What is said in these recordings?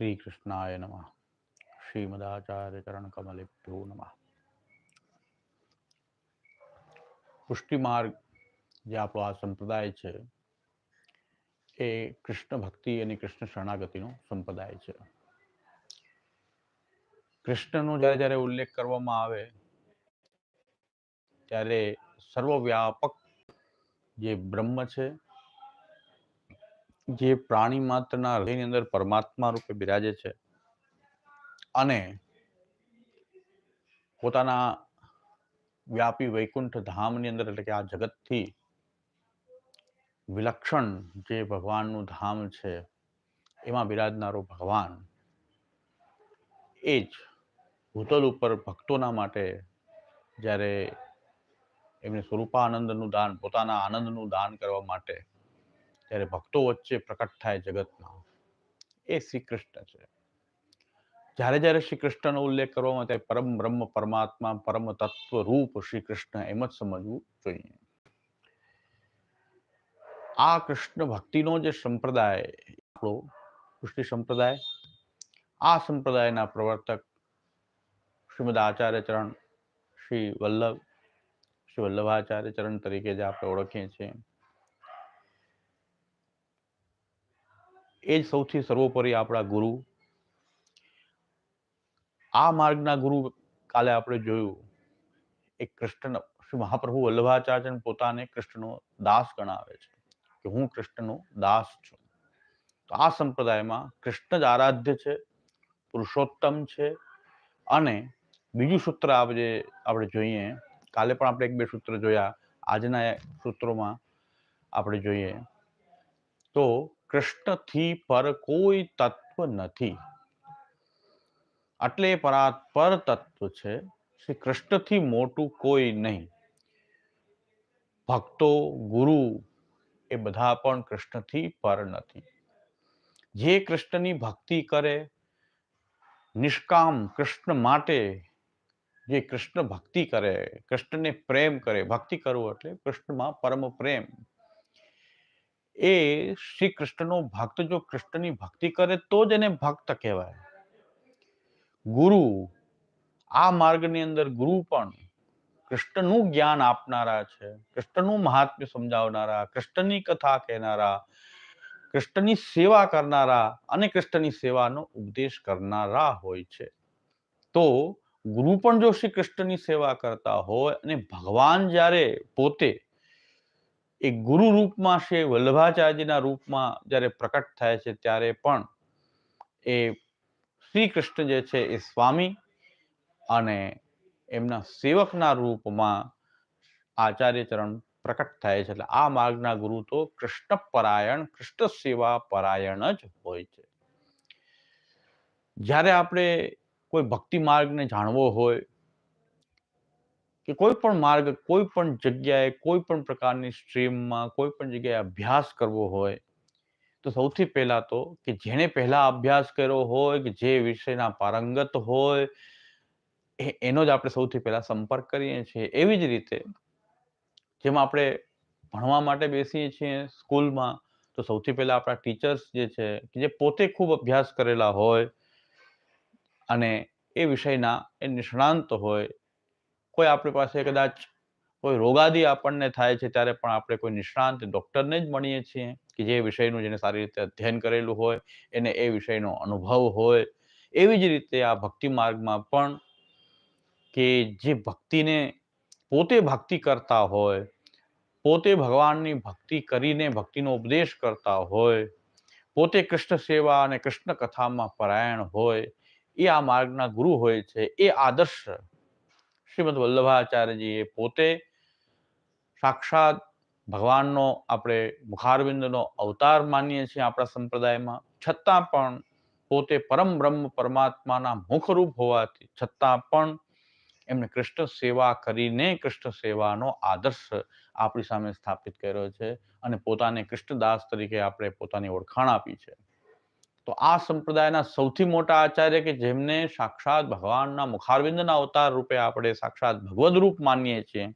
શ્રી કૃષ્ણાય નમઃ શ્રીમદાચાર્ય ચરણ કમલેભ્યો નમઃ માર્ગ જે આપણો આ સંપ્રદાય છે એ કૃષ્ણ ભક્તિ અને કૃષ્ણ શરણાગતિનો સંપ્રદાય છે કૃષ્ણનો જ્યારે જ્યારે ઉલ્લેખ કરવામાં આવે ત્યારે સર્વવ્યાપક જે બ્રહ્મ છે જે પ્રાણી માત્રના હૃદયની અંદર પરમાત્મા રૂપે બિરાજે છે અને પોતાના વ્યાપી વૈકુંઠ ધામની અંદર એટલે કે આ જગતથી વિલક્ષણ જે ભગવાનનું ધામ છે, એમાં બિરાજનારો ભગવાન એ જ ભૂતલ ઉપર ભક્તોના માટે જ્યારે એમને સ્વરૂપાનંદનું દાન, પોતાના આનંદનું દાન કરવા માટે ત્યારે ભક્તો વચ્ચે પ્રકટ થાય જગતમાં એ શ્રી કૃષ્ણ છે. જ્યારે જ્યારે શ્રી કૃષ્ણનો ઉલ્લેખ કરવામાં ત્યારે પરમ બ્રહ્મ પરમાત્મા પરમ તત્વ રૂપ શ્રી કૃષ્ણ એમ જ સમજવું જોઈએ. આ કૃષ્ણ ભક્તિનો જે સંપ્રદાય આપણો પુષ્ટિ સંપ્રદાય, આ સંપ્રદાયના પ્રવર્તક શ્રીમદ આચાર્ય ચરણ શ્રી વલ્લભ, શ્રી વલ્લભાચાર્ય ચરણ તરીકે જે આપણે ઓળખીએ છીએ. એ જ સૌથી સર્વોપરી આપણા ગુરુ. આ માર્ગના ગુરુ કાલે આપણે જોયું. એ કૃષ્ણ શ્રી મહાપ્રભુ વલ્લભાચાર્ય પોતાને કૃષ્ણનો દાસ ગણાવે છે. કે હું કૃષ્ણનો દાસ છું. તો આ સંપ્રદાયમાં કૃષ્ણ જ આરાધ્ય છે, પુરુષોત્તમ છે અને બીજું સૂત્ર આપણે આપણે જોઈએ, કાલે પણ આપણે એક બે સૂત્ર જોયા. આજના સૂત્રોમાં આપણે જોઈએ. તો કૃષ્ણથી પર કોઈ તત્વ નથી. એટલે પરાત્પર તત્વ છે શ્રી કૃષ્ણથી મોટું કોઈ નહીં. ભક્તો, ગુરુ એ બધા પણ કૃષ્ણથી પર નથી. જે કૃષ્ણની ભક્તિ કરે, નિષ્કામ કૃષ્ણ માટે જે કૃષ્ણ ભક્તિ કરે, કૃષ્ણને પ્રેમ કરે, ભક્તિ કરવું એટલે કૃષ્ણમાં પરમ પ્રેમ. એ શ્રી કૃષ્ણનો ભક્ત જો કૃષ્ણની ભક્તિ કરે તો જ એને ભક્ત કહેવાય. ગુરુ, આ માર્ગની અંદર ગુરુ પણ કૃષ્ણનું જ્ઞાન આપનારા છે, કૃષ્ણનું મહાત્મ્ય સમજાવનારા, કૃષ્ણની કથા કહેનારા, કૃષ્ણની સેવા કરનારા અને કૃષ્ણની સેવાનો ઉપદેશ કરનારા હોય છે. તો ગુરુ પણ જો શ્રી કૃષ્ણની સેવા કરતા હોય અને ભગવાન જ્યારે પોતે એ ગુરુ રૂપમાં શ્રી વલ્લભાચાર્યના રૂપમાં જ્યારે પ્રકટ થાય છે, ત્યારે પણ એ શ્રી કૃષ્ણ જે છે એ સ્વામી અને એમના સેવકના રૂપમાં આચાર્ય ચરણ પ્રકટ થાય છે. એટલે આ માર્ગના ગુરુ તો કૃષ્ણ પરાયણ કૃષ્ણ સેવા પરાયણ જ હોય છે. જ્યારે આપણે કોઈ ભક્તિ માર્ગને જાણવો હોય કે કોઈ પણ માર્ગ કોઈ પણ જગ્યાએ કોઈ પણ પ્રકારની સ્ટ્રીમમાં કોઈ પણ જગ્યાએ અભ્યાસ કરવો હોય, તો સૌથી પહેલા તો કે જેણે પહેલા અભ્યાસ કર્યો હોય કે જે વિષયના પારંગત હોય એનો જ આપણે સૌથી પહેલા સંપર્ક કરીએ છીએ. એવી જ રીતે જેમાં આપણે ભણવા માટે બેસીએ છીએ સ્કૂલમાં, તો સૌથી પહેલા આપણા ટીચર્સ જે છે, કે જે પોતે ખૂબ અભ્યાસ કરેલા હોય અને એ વિષયના એ નિષ્ણાંત હોય કોઈ આપણી પાસે કદાચ કોઈ રોગાદી આપણને થાય છે, ત્યારે પણ આપણે કોઈ નિષ્ણાંત ડૉક્ટરને જ મળીએ છીએ કે જે વિષયનું જેને સારી રીતે અધ્યયન કરેલું હોય, એને એ વિષયનો અનુભવ હોય, એવી જ રીતે આ ભક્તિ માર્ગમાં પણ કે જે ભક્તિને પોતે ભક્તિ કરતા હોય, પોતે ભગવાનની ભક્તિ કરીને ભક્તિનો ઉપદેશ કરતા હોય, પોતે કૃષ્ણ સેવા અને કૃષ્ણ કથામાં પરાયણ હોય, એ આ માર્ગના ગુરુ હોય છે, એ આદર્શ શ્રીમદ વલ્લભાચાર્યજીએ પોતે સાક્ષાત ભગવાનનો આપણે મુખારવિંદનો અવતાર માનીએ છીએ આપણા સંપ્રદાયમાં, છતાં પણ પોતે પરમ બ્રહ્મ પરમાત્માના મુખરૂપ હોવાથી, છતાં પણ એમને કૃષ્ણ સેવા કરીને કૃષ્ણ સેવાનો આદર્શ આપણી સામે સ્થાપિત કર્યો છે અને પોતાને કૃષ્ણદાસ તરીકે આપણે પોતાની ઓળખાણ આપી છે. તો આ સંપ્રદાયના સૌથી મોટા આચાર્ય કે જેમને સાક્ષાત ભગવાનના મુખારવિંદના અવતાર રૂપે આપણે સાક્ષાત ભગવદ રૂપ માનીએ છીએ,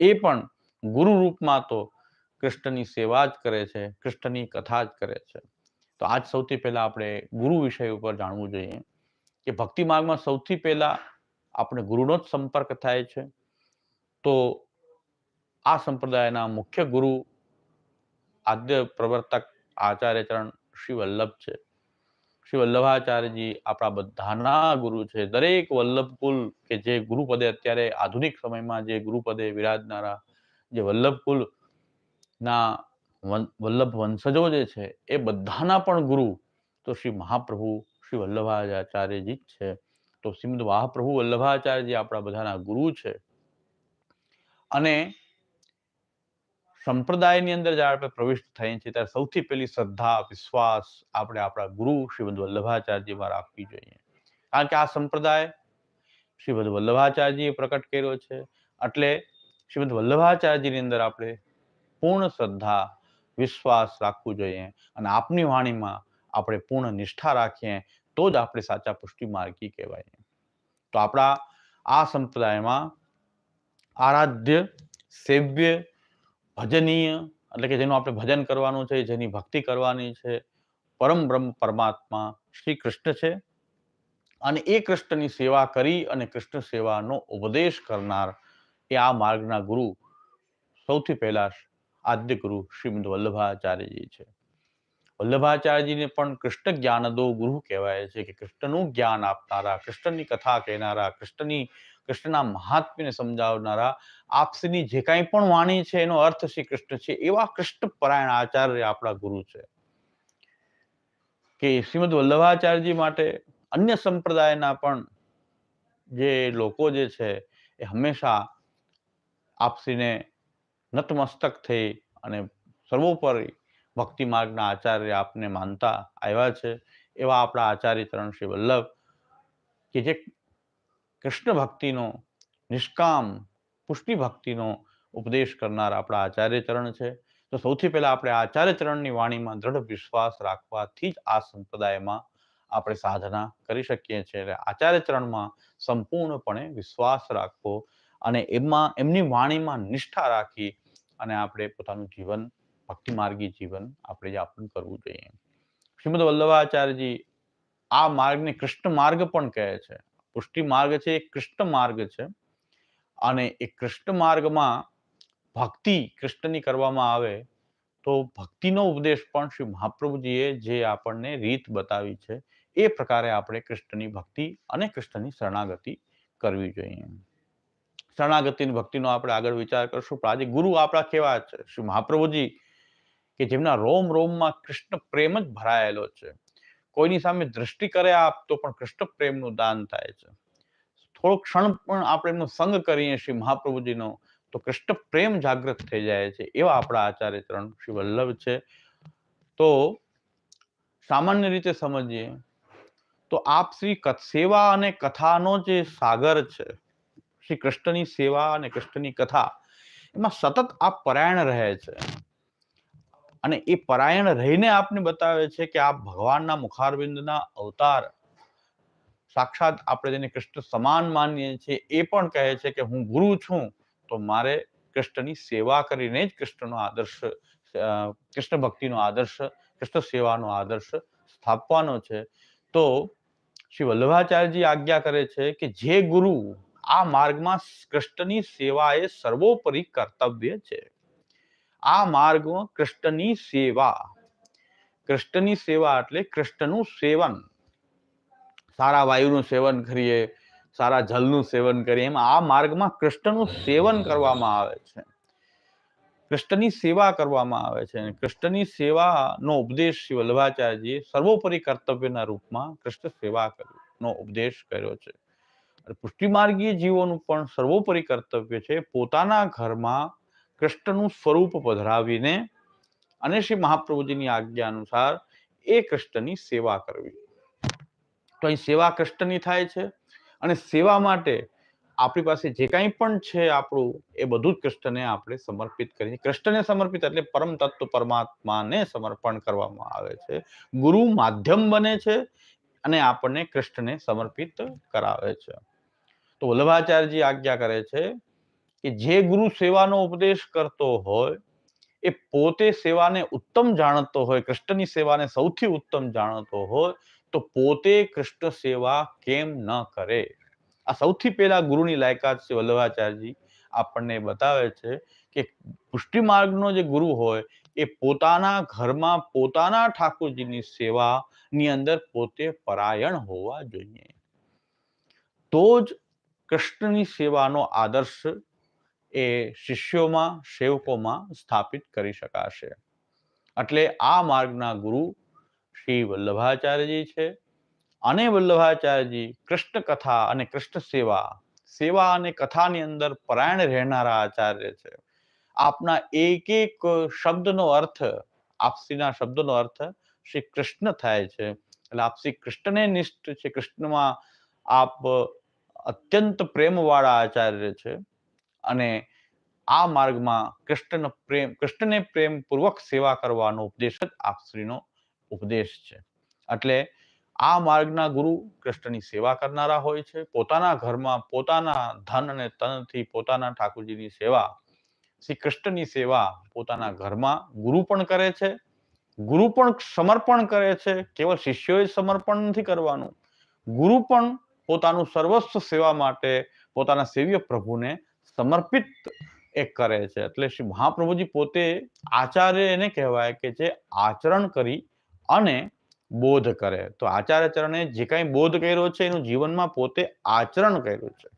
એ પણ ગુરુ રૂપમાં તો કૃષ્ણની સેવા જ કરે છે, કૃષ્ણની કથા જ કરે છે. તો આજ સૌથી પહેલા આપણે ગુરુ વિષય ઉપર જાણવું જોઈએ કે ભક્તિ માર્ગમાં સૌથી પહેલા આપણે ગુરુનો જ સંપર્ક થાય છે. તો આ સંપ્રદાયના મુખ્ય ગુરુ આદ્ય પ્રવર્તક આચાર્ય ચરણ શ્રી વલ્લભ છે. શ્રી વલ્લભાચાર્યજી આપણા બધાના ગુરુ છે. દરેક વલ્લભ કુલ કે જે ગુરુપદે અત્યારે આધુનિક સમયમાં જે ગુરુપદે વિરાજનારા જે વલ્લભ કુલ ના વલ્લભ વંશજો જે છે, એ બધાના પણ ગુરુ તો શ્રી મહાપ્રભુ, શ્રી વલ્લભાચાર્યજી જ છે. તો શ્રીમદ મહાપ્રભુ વલ્લભાચાર્યજી આપણા બધાના ગુરુ છે. અને સંપ્રદાયની અંદર જ્યારે આપણે પ્રવિષ્ટ થઈએ છીએ, ત્યારે સૌથી પહેલી શ્રદ્ધા, વિશ્વાસ આપણે આપણા ગુરુ શ્રીમદ વલ્લભાચાર્યજીમાં રાખવી જોઈએ. કારણ કે આ સંપ્રદાય શ્રીમદ વલ્લભાચાર્યજીએ પ્રકટ કર્યો છે. એટલે શ્રીમદ વલ્લભાચાર્યજીની અંદર આપણે પૂર્ણ શ્રદ્ધા, વિશ્વાસ રાખવું જોઈએ અને આપની વાણીમાં આપણે પૂર્ણ નિષ્ઠા રાખીએ, તો જ આપણે સાચા પુષ્ટિ માર્ગી કહેવાય. તો આપણા આ સંપ્રદાયમાં આરાધ્ય, સેવ્ય ભજનીય, એટલે કે જેનું આપણે ભજન કરવાનું છે, જેની ભક્તિ કરવાની છે, પરમ બ્રહ્મ પરમાત્મા શ્રી કૃષ્ણ છે. અને એ કૃષ્ણની સેવા કરી અને કૃષ્ણ સેવાનો ઉપદેશ કરનાર એ આ માર્ગના ગુરુ સૌથી પહેલા આદ્ય ગુરુ શ્રીમદ વલ્લભાચાર્યજી છે. વલ્લભાચાર્યજીને પણ કૃષ્ણ જ્ઞાનદો ગુરુ કહેવાય છે કે કૃષ્ણનું જ્ઞાન આપનારા, કૃષ્ણની કથા કહેનારા, કૃષ્ણની કૃષ્ણના મહાત્મ્યને સમજાવનારા, આપસીની જે કાંઈ પણ વાણી છે એનો અર્થ શ્રી કૃષ્ણ છે, એવા કૃષ્ણ પરાયણ આચાર્ય આપણા ગુરુ છે. કે શ્રીમદ વલ્લભાચાર્યજી માટે અન્ય સંપ્રદાયના પણ જે લોકો જે છે એ હંમેશા આપસીને નતમસ્તક થઈ અને સર્વોપરી ભક્તિ માર્ગના આચાર્ય આપને માનતા આવ્યા છે, એવા આપણા આચાર્ય ચરણ શ્રી વલ્લભ કે જે કૃષ્ણ ભક્તિનો નિષ્કામ પુષ્ટિ ભક્તિનો ઉપદેશ કરનાર આપણા આચાર્ય ચરણ છે. તો સૌથી પહેલા આપણે આચાર્ય ચરણની વાણીમાં દ્રઢ વિશ્વાસ રાખવાથી જ આ સંપ્રદાયમાં આપણે સાધના કરી શકીએ છીએ. એટલે આચાર્ય ચરણમાં સંપૂર્ણપણે વિશ્વાસ રાખવો અને એમાં એમની વાણીમાં નિષ્ઠા રાખી અને આપણે પોતાનું જીવન ભક્તિ માર્ગી જીવન આપણે યાપન કરવું જોઈએ. શ્રીમદ વલ્લભાચાર્યજી આ માર્ગને કૃષ્ણ માર્ગ પણ કહે છે. પુષ્ટિ માર્ગ છે, એ કૃષ્ણ માર્ગ છે. અને એ કૃષ્ણ માર્ગમાં ભક્તિ કૃષ્ણની કરવામાં આવે તો ભક્તિનો ઉપદેશ પણ શ્રી મહાપ્રભુજીએ જે આપણને રીત બતાવી છે, એ પ્રકારે આપણે કૃષ્ણની ભક્તિ અને કૃષ્ણની શરણાગતિ કરવી જોઈએ. શરણાગતિની ભક્તિનો આપણે આગળ વિચાર કરશું. પણ આજે ગુરુ આપણા કેવા છે? શ્રી મહાપ્રભુજી કે જેમના રોમ રોમમાં કૃષ્ણ પ્રેમ જ ભરાયેલો છે. કોઈની સામે દ્રષ્ટિ કરે આપ પણ કૃષ્ણ પ્રેમનું દાન થાય છે. થોડો ક્ષણ પણ આપણે એમનો સંગ કરીએ શ્રી મહાપ્રભુજીનો, તો કૃષ્ણ પ્રેમ જાગૃત થઈ જાય છે. એવા આપણા આચાર્ય ચરણ શ્રી વલ્લભ છે. તો સામાન્ય રીતે સમજીએ, તો આપ શ્રી સેવા અને કથાનો જે સાગર છે, શ્રી કૃષ્ણની સેવા અને કૃષ્ણની કથા, એમાં સતત આપ પરાયણ રહે છે. અને એ પરાયણ રહીને આપને બતાવે છે કે આ ભગવાનના મુખારબિંદના અવતાર સાક્ષાત આપણે જેને કૃષ્ણ સમાન માનીએ છીએ, એ પણ કહે છે કે હું ગુરુ છું, તો મારે કૃષ્ણની સેવા કરીને જ કૃષ્ણનો આદર્શ કૃષ્ણ ભક્તિનો આદર્શ, કૃષ્ણ સેવાનો આદર્શ સ્થાપવાનો છે. તો શ્રી વલ્લભાચાર્યજી આજ્ઞા કરે છે કે જે ગુરુ આ માર્ગમાં કૃષ્ણની સેવા એ સર્વોપરી કર્તવ્ય છે. આ માર્ગમાં કૃષ્ણની સેવા. કૃષ્ણની સેવા એટલે કૃષ્ણનું સેવન. સારા વાયુનું સેવન કરીએ, સારા જલનું સેવન કરીએ, એમ આ માર્ગમાં કૃષ્ણનું સેવન કરવામાં આવે છે. કૃષ્ણની સેવા કરવામાં આવે છે. કૃષ્ણની સેવાનો ઉપદેશ શ્રી વલ્લભાચાર્યજીએ સર્વોપરી કર્તવ્યના રૂપમાં કૃષ્ણ સેવા નો ઉપદેશ કર્યો છે. પુષ્ટિમાર્ગીય જીવોનું પણ સર્વોપરી કર્તવ્ય છે. પોતાના ઘરમાં કૃષ્ણનું સ્વરૂપ પધરાવીને અને શ્રી મહાપ્રભુજીની આજ્ઞા અનુસાર એ કૃષ્ણની સેવા કરવી. તો અહીં સેવા કૃષ્ણની થાય છે અને સેવા માટે આપણી પાસે જે કાંઈ પણ છે આપણું, એ બધું જ કૃષ્ણને આપણે સમર્પિત કરીએ કૃષ્ણને સમર્પિત એટલે પરમ તત્વ પરમાત્માને સમર્પણ કરવામાં આવે છે. ગુરુ માધ્યમ બને છે અને આપણને કૃષ્ણને સમર્પિત કરાવે છે. તો વલ્લભાચાર્યજી આજ્ઞા કરે છે કે જે ગુરુ સેવાનો ઉપદેશ કરતો હોય, એ પોતે સેવાને ઉત્તમ જાણતો હોય, કૃષ્ણની સેવાને સૌથી ઉત્તમ જાણતો હોય, તો પોતે કૃષ્ણ સેવા કેમ ન કરે? આ સૌથી પહેલા ગુરુની લાયકાત છે વલ્લભાચાર્યજી. આપણને બતાવે છે કે પુષ્ટિ માર્ગનો જે ગુરુ હોય, એ પોતાના ઘરમાં પોતાના ઠાકોરજીની સેવાની અંદર પોતે પરાયણ હોવા જોઈએ. તો જ કૃષ્ણની સેવાનો આદર્શ એ શિષ્યોમાં, સેવકોમાં સ્થાપિત કરી શકાશે. એટલે આ માર્ગના ગુરુ શ્રી વલ્લભાચાર્યજી છે અને વલ્લભાચાર્યજી કૃષ્ણ કથા અને કૃષ્ણ સેવા સેવા અને કથાની અંદર પરાયણ રહેનારા આચાર્ય છે. આપના એક એક શબ્દનો અર્થ, આપસીના શબ્દનો અર્થ શ્રી કૃષ્ણ થાય છે. એટલે આપ કૃષ્ણને નિષ્ઠ છે. કૃષ્ણમાં આપ અત્યંત પ્રેમવાળા આચાર્ય છે. અને આ માર્ગમાં કૃષ્ણ પ્રેમ, કૃષ્ણને પ્રેમપૂર્વક સેવા કરવાનો ઉપદેશ જ આપશ્રીનો ઉપદેશ છે. એટલે આ માર્ગના ગુરુ કૃષ્ણની સેવા કરનારા હોય છે. પોતાના ઘરમાં પોતાના ધન અને તનથી પોતાના ઠાકોરજીની સેવા, શ્રી કૃષ્ણની સેવા પોતાના ઘરમાં ગુરુ પણ કરે છે. ગુરુ પણ સમર્પણ કરે છે. કેવળ શિષ્યોએ સમર્પણ નથી કરવાનું. ગુરુ પણ પોતાનું સર્વસ્વ સેવા માટે પોતાના સેવ્ય પ્રભુને સમર્પિત એ કરે છે. એટલે શ્રી મહાપ્રભુજી પોતે આચાર્ય એને કહેવાય કે જે આચરણ કરી અને બોધ કરે. તો આચાર્ય ચરણે જે કાંઈ બોધ કર્યો છે, એનું જીવનમાં પોતે આચરણ કર્યું છે.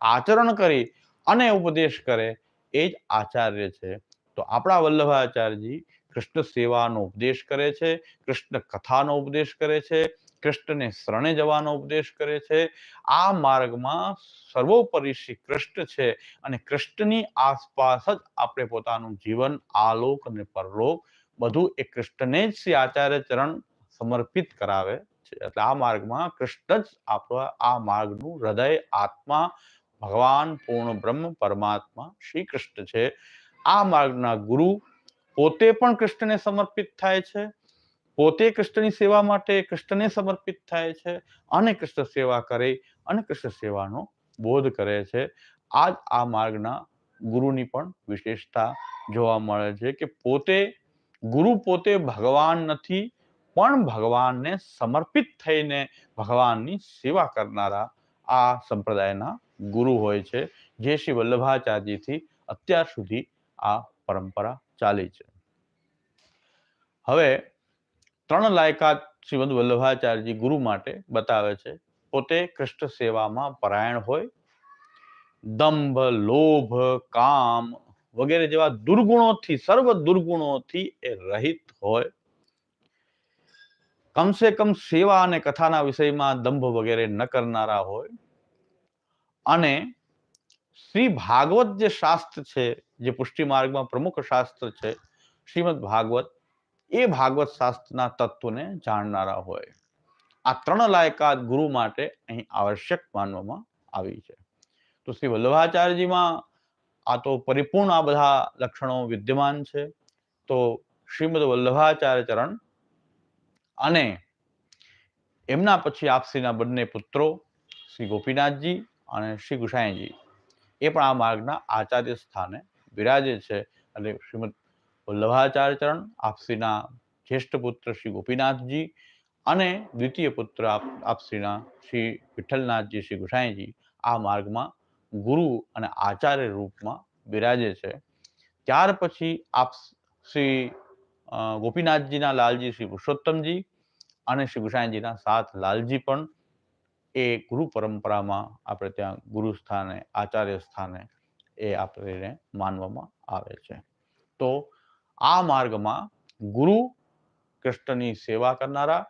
આચરણ કરી અને ઉપદેશ કરે, એ જ આચાર્ય છે. તો આપણા વલ્લભાચાર્યજી કૃષ્ણ સેવાનો ઉપદેશ કરે છે, કૃષ્ણ કથાનો ઉપદેશ કરે છે કૃષ્ણને શરણે જવાનો ઉપદેશ કરે છે. આ માર્ગમાં સર્વોપરી શ્રી કૃષ્ણ છે અને કૃષ્ણની આસપાસ જ આપણે પોતાનું જીવન, આલોક અને પરલોક બધું એ કૃષ્ણને જ શ્રી આચાર્ય ચરણ સમર્પિત કરાવે છે. એટલે આ માર્ગમાં કૃષ્ણ જ આપણા, આ માર્ગનું હૃદય, આત્મા, ભગવાન, પૂર્ણ બ્રહ્મ, પરમાત્મા શ્રી કૃષ્ણ છે. આ માર્ગના ગુરુ પોતે પણ કૃષ્ણને સમર્પિત થાય છે. પોતે કૃષ્ણની સેવા માટે કૃષ્ણને સમર્પિત થાય છે અને કૃષ્ણ સેવા કરે અને કૃષ્ણ સેવાનો બોધ કરે છે. આ આ માર્ગના ગુરુની પણ વિશેષતા જોવા મળે છે કે પોતે, ગુરુ પોતે ભગવાન નથી, પણ ભગવાનને સમર્પિત થઈને ભગવાનની સેવા કરનારા આ સંપ્રદાયના ગુરુ હોય છે. જે શ્રી વલ્લભાચાર્યથી અત્યાર સુધી આ પરંપરા ચાલી છે. હવે ત્રણ લાયકાત શ્રીમદ વલ્લભાચાર્યજી ગુરુ માટે બતાવે છે. પોતે કૃષ્ણ સેવામાં પરાયણ હોય, દંભ, લોભ, કામ વગેરે જેવા દુર્ગુણોથી, સર્વ દુર્ગુણોથી એ રહિત હોય. કમસે કમ સેવા અને કથાના વિષયમાં દંભ વગેરે ન કરનારા હોય. અને શ્રી ભાગવત જે શાસ્ત્ર છે, જે પુષ્ટિ માર્ગમાં પ્રમુખ શાસ્ત્ર છે, શ્રીમદ ભાગવત એ ભાગવત શાસ્ત્રના તત્વને જાણનારા હોય. આ ત્રણ લાયકાત ગુરુ માટે અહીં આવશ્યક માનવામાં આવી છે. તો શ્રી વલ્લભાચાર્યજીમાં આ તો પરિપૂર્ણ આ બધા લક્ષણો વિદ્યમાન છે. તો શ્રીમદ વલ્લભાચાર્ય ચરણ અને એમના પછી આપશ્રીના બંને પુત્રો શ્રી ગોપીનાથજી અને શ્રી ગુસાઈજી એ પણ આ માર્ગના આચાર્ય સ્થાને બિરાજે છે અને શ્રીમદ વલ્લભાચાર્ય ચરણ આપસીના જ્યેષ્ઠ પુત્ર શ્રી ગોપીનાથજી અને દ્વિતીય પુત્ર આપશ્રીના શ્રી વિઠ્ઠલનાથજી, શ્રી ગુસાઈજી આ માર્ગમાં ગુરુ અને આચાર્ય રૂપમાં બિરાજે છે. ત્યાર પછી આપ શ્રી ગોપીનાથજીના લાલજી શ્રી પુરુષોત્તમજી અને શ્રી ગુસાઈજીના સાત લાલજી પણ એ ગુરુ પરંપરામાં આપણે ત્યાં ગુરુ સ્થાને, આચાર્ય સ્થાને એ આપણે માનવામાં આવે છે. તો આ માર્ગમાં ગુરુ કૃષ્ણની સેવા કરનારા,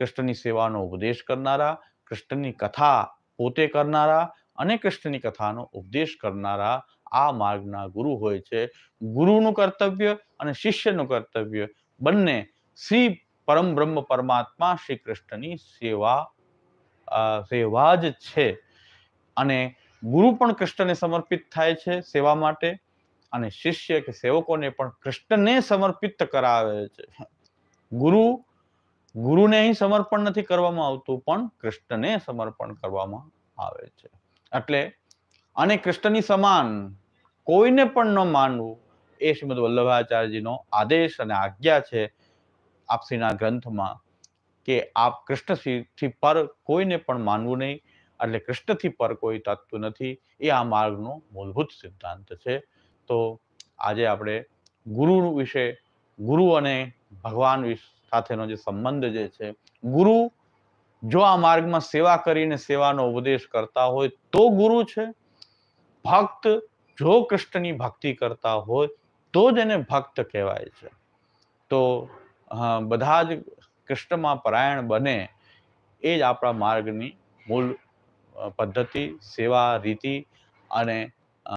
કૃષ્ણની સેવાનો ઉપદેશ કરનારા, કૃષ્ણની કથા પોતે કરનારા અને કૃષ્ણની કથાનો ઉપદેશ કરનારા આ માર્ગના ગુરુ હોય છે. ગુરુનું કર્તવ્ય અને શિષ્યનું કર્તવ્ય બંને શ્રી પરમ બ્રહ્મ પરમાત્મા શ્રી કૃષ્ણની સેવા સેવા જ છે. અને ગુરુ પણ કૃષ્ણને સમર્પિત થાય છે સેવા માટે. અને શિષ્ય કે સેવકોને પણ કૃષ્ણને સમર્પિત કરાવે છે. ગુરુ, ગુરુને અહીં સમર્પણ નથી કરવામાં આવતું, પણ કૃષ્ણને સમર્પણ કરવામાં આવે છે. એટલે અને કૃષ્ણની સમાન, કોઈને પણ ન માનવું, એ શ્રીમદ વલ્લભાચાર્યજીનો આદેશ અને આજ્ઞા છે આપસીના ગ્રંથમાં કે આપ કૃષ્ણથી પર કોઈને પણ માનવું નહીં, એટલે કૃષ્ણથી પર કોઈ તત્વ નથી, એ આ માર્ગનો મૂળભૂત સિદ્ધાંત છે. તો આજે આપણે ગુરુ વિશે, ગુરુ અને ભગવાન સાથેનો જે સંબંધ જે છે, ગુરુ જો આ માર્ગમાં સેવા કરીને સેવાનો ઉપદેશ કરતા હોય તો ગુરુ છે. ભક્ત જો કૃષ્ણની ભક્તિ કરતા હોય તો જ એને ભક્ત કહેવાય છે. તો બધા જ કૃષ્ણમાં પરાયણ બને એ જ આપણા માર્ગની મૂળ પદ્ધતિ, સેવા, રીતિ અને